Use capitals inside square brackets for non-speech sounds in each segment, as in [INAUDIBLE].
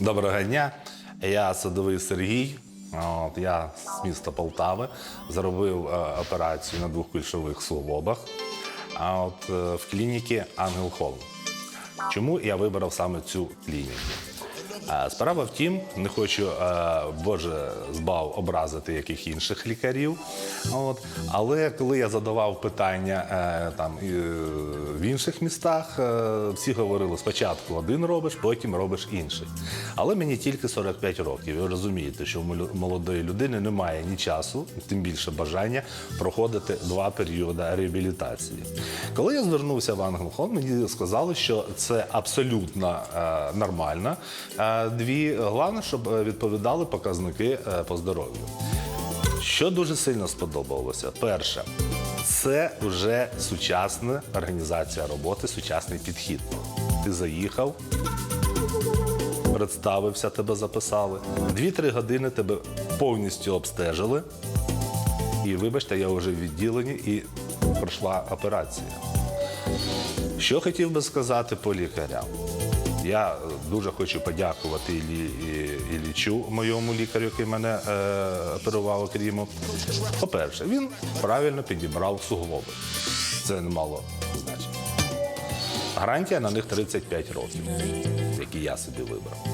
Доброго дня. Я садовий Сергій. От, я з міста Полтави зробив е, операцію на двох кульшових суглобах от, е, в клініці Ангел Холм. Чому я вибрав саме цю клініку? Справа в тім, не хочу, е, Боже, збав образити яких інших лікарів. От. Але коли я задавав питання е, там, е, в інших містах, всі говорили, спочатку один робиш, потім робиш інший. Але мені тільки 45 років. Ви розумієте, що в молодої людини немає ні часу, тим більше бажання проходити два періоди реабілітації. Коли я звернувся в Ангелхон, мені сказали, що це абсолютно нормально. Дві головне, щоб е, відповідали показники е, по здоров'ю. Що дуже сильно сподобалося? Перше, це вже сучасна організація роботи, сучасний підхід. Ти заїхав, представився, тебе записали. Дві-три години тебе повністю обстежили. І вибачте, я вже в відділенні і пройшла операція. Що хотів би сказати по лікарям? Я дуже хочу подякувати Іллі, і- Іллічу, моєму лікарю, який мене е, оперував окрім. По-перше, він правильно підібрав суглоби. Це немало значення. Гарантія на них 35 років, які я собі вибрав.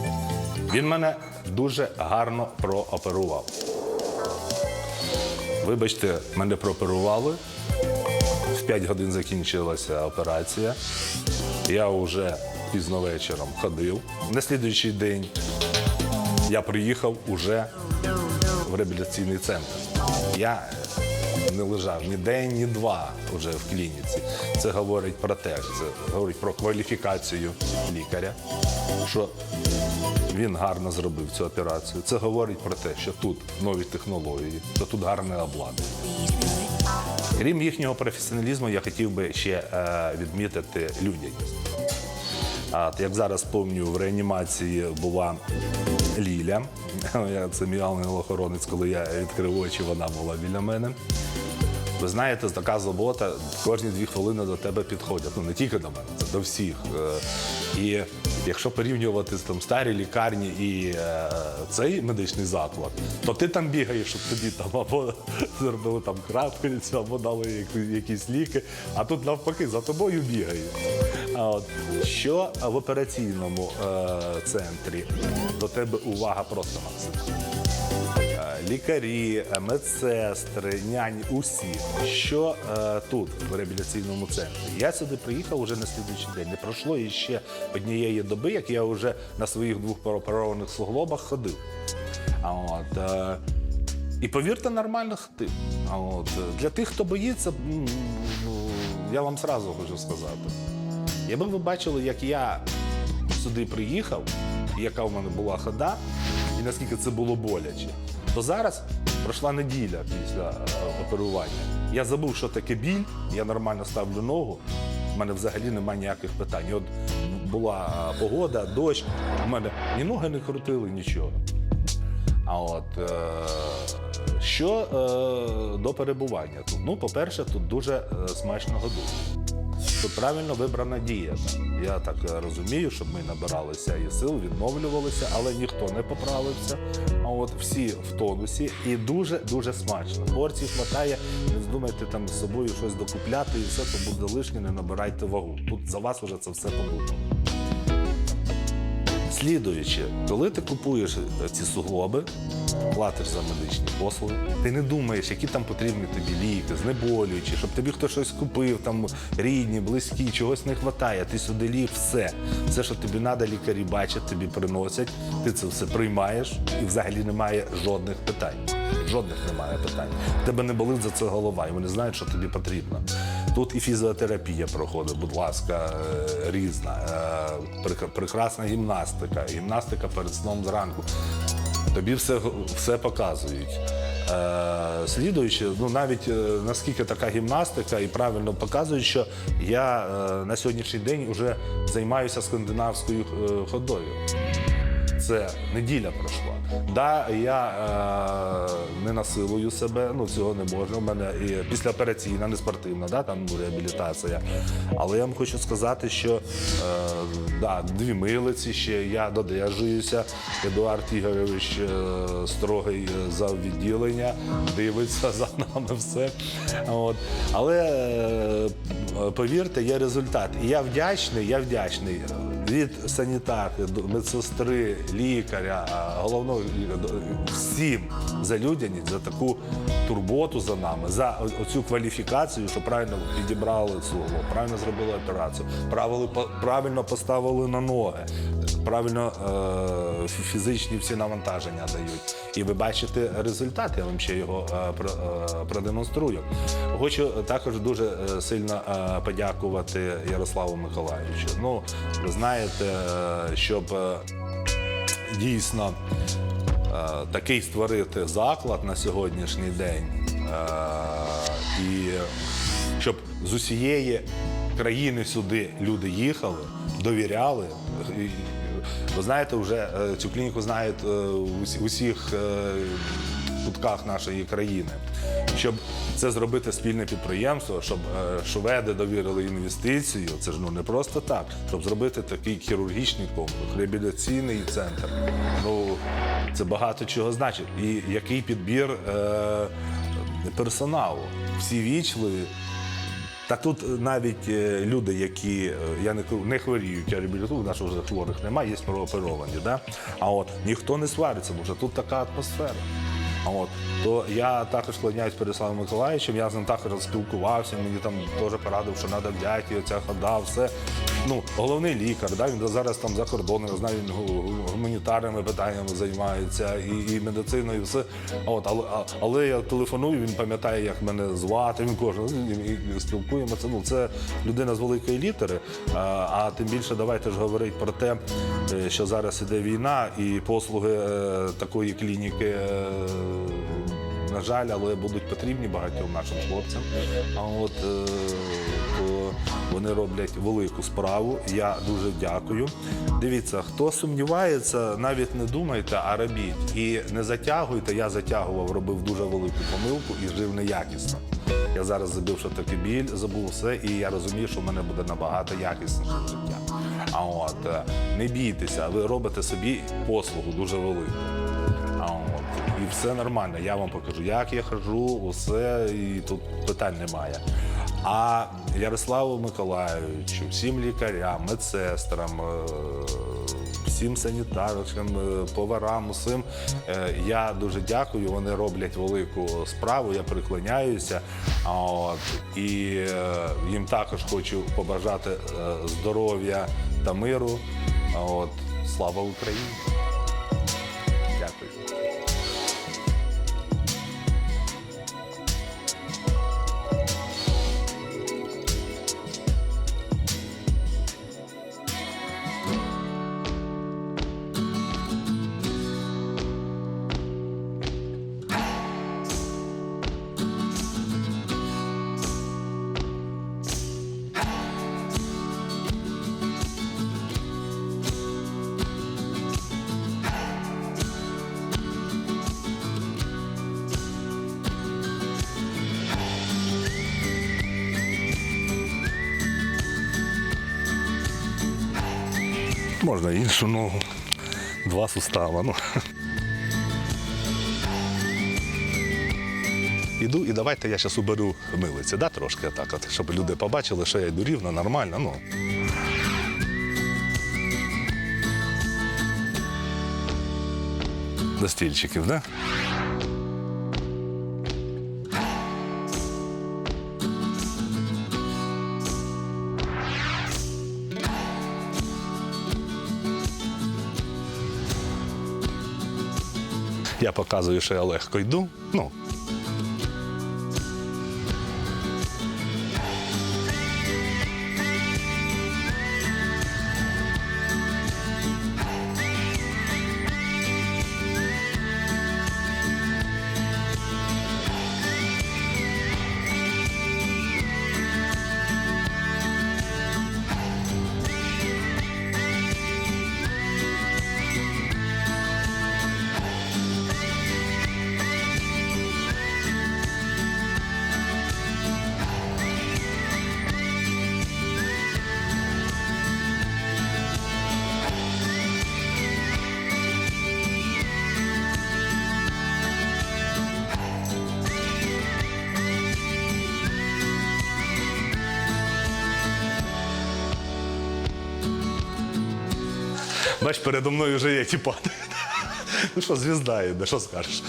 Він мене дуже гарно прооперував. Вибачте, мене прооперували. В 5 годин закінчилася операція. Я вже пізно вечором ходив. На слідуючий день я приїхав уже в реабілітаційний центр. Я не лежав ні день, ні два вже в клініці. Це говорить про те, це говорить про кваліфікацію лікаря, що він гарно зробив цю операцію. Це говорить про те, що тут нові технології, що тут гарне обладнання. Крім їхнього професіоналізму, я хотів би ще е, відмітити людяність. А, як зараз пам'ятаю, в реанімації була Ліля. [LAUGHS] Це мій ангел-охоронець, коли я відкрив очі, вона була біля мене. Ви знаєте, така забота кожні дві хвилини до тебе підходять. Ну не тільки до мене, це до всіх. Е, І якщо порівнювати там старі лікарні і е, цей медичний заклад, то ти там бігаєш, щоб тобі там або зробили там крапельницю, або дали якісь ліки. А тут навпаки за тобою бігають. А от що в операційному е, центрі до тебе увага просто максимальна. Лікарі, е, медсестри, няні, усі. Що е, тут, в реабілітаційному центрі? Я сюди приїхав уже на слідуючий день. Не пройшло іще однієї доби, як я вже на своїх двох прооперованих суглобах ходив. А от, е, і повірте, нормально ходив. А от, е, для тих, хто боїться, ну, я вам сразу хочу сказати. Якби ви бачили, як я сюди приїхав, яка в мене була хода, і наскільки це було боляче, то зараз пройшла неділя після е, оперування. Я забув, що таке біль, я нормально ставлю ногу. У мене взагалі немає ніяких питань. От була е, погода, дощ, у мене ні ноги не крутили, нічого. А от е, що до перебування тут? Ну, по-перше, тут дуже смачно годують. Тут правильно вибрана дієта. Я так е, розумію, щоб ми набиралися і сил, відновлювалися, але ніхто не поправився. А от всі в тонусі і дуже дуже смачно. Порцій хватає, не здумайте там з собою щось докупляти, і все то буде лишнє, не набирайте вагу. Тут за вас вже це все подумано. Слідуючи, коли ти купуєш е, ці суглоби, платиш за медичні послуги, ти не думаєш, які там потрібні тобі ліки, знеболюючі, щоб тобі хтось щось купив, там рідні, близькі, чогось не вистачає. Ти сюди ліг, все. Все, що тобі треба, лікарі бачать, тобі приносять, ти це все приймаєш і взагалі немає жодних питань. Жодних немає питань. Тебе не болить за це голова, і вони знають, що тобі потрібно. Тут і фізіотерапія проходить, будь ласка, е, різна, е, прекрасна гімнастика, гімнастика перед сном зранку. Тобі все, все показують. Е, слідуючи, ну навіть наскільки така гімнастика і правильно показують, що я на сьогоднішній день вже займаюся скандинавською ходою. Це неділя пройшла. Да, я е, не насилую себе, ну цього не можна. У мене і післяопераційна, не спортивна, да, там реабілітація. Але я вам хочу сказати, що е, да, дві милиці ще я додержуюся. Едуард Ігорович е, строгий е, за відділення, дивиться за нами все. От. Але е, повірте, є результат. І я вдячний, я вдячний від санітарки, медсестри, лікаря, головного всім за людяність, за таку турботу за нами, за цю кваліфікацію, що правильно підібрали слово, правильно зробили операцію, правильно поставили на ноги, правильно е, фізичні всі навантаження дають. І ви бачите результат, я вам ще його е, про- е, продемонструю. Хочу також дуже сильно подякувати Ярославу Миколаївичу. Ну, ви знаєте, щоб дійсно такий створити заклад на сьогоднішній день. І щоб з усієї країни сюди люди їхали, довіряли. Ви знаєте, вже е, цю клініку знають е, всі- усіх е, кутках нашої країни. Щоб це зробити спільне підприємство, щоб шведи довірили інвестицію, це ж ну не просто так, щоб зробити такий хірургічний комплекс, реабілітаційний центр. Ну це багато чого значить. І який підбір персоналу. Всі вічливі. Та тут навіть е, люди, які е, я не не хворіють, я реабілітую, в нас вже хворих немає, є прооперовані. Да? А от ніхто не свариться, бо вже тут така атмосфера. А от то я також склоняюсь перед Славом Миколаївичем, я з ним також спілкувався, мені там теж порадив, що треба взяти оця хода, все. Ну, головний лікар, да, він зараз там за кордоном, я знаю, він гу- гу- гуманітарними питаннями займається і, і медициною, і все. От, але, але я телефоную, він пам'ятає, як мене звати, він кожен і, і спілкуємося. Ну, це людина з великої літери. А, а тим більше давайте ж говорити про те, е, що зараз іде війна, і послуги е, такої клініки. е, на жаль, але будуть потрібні багатьом нашим хлопцям. А от е, вони роблять велику справу. Я дуже дякую. Дивіться, хто сумнівається, навіть не думайте, а робіть. І не затягуйте. Я затягував, робив дуже велику помилку і жив неякісно. Я зараз забив, що таке біль, забув все, і я розумію, що в мене буде набагато якісніше життя. А от е, не бійтеся, ви робите собі послугу дуже велику. А от, і все нормально. Я вам покажу, як я хожу, усе, і тут питань немає. А Ярославу Миколаївичу, всім лікарям, медсестрам, е, всім санітарочкам, е, поварам, усім е, я дуже дякую. Вони роблять велику справу. Я приклоняюся. От, і їм також хочу побажати здоров'я та миру. От, слава Україні! Можна іншу ногу. Два сустава. Ну. Іду і давайте я зараз уберу милиці, да, трошки так, от, щоб люди побачили, що я йду рівно, нормально. Ну. До стільчиків, да? Я показую, що я легко йду. Ну. Бач, передо мною вже є тіпа. [LAUGHS] Ну що, звізда йде, що скажеш?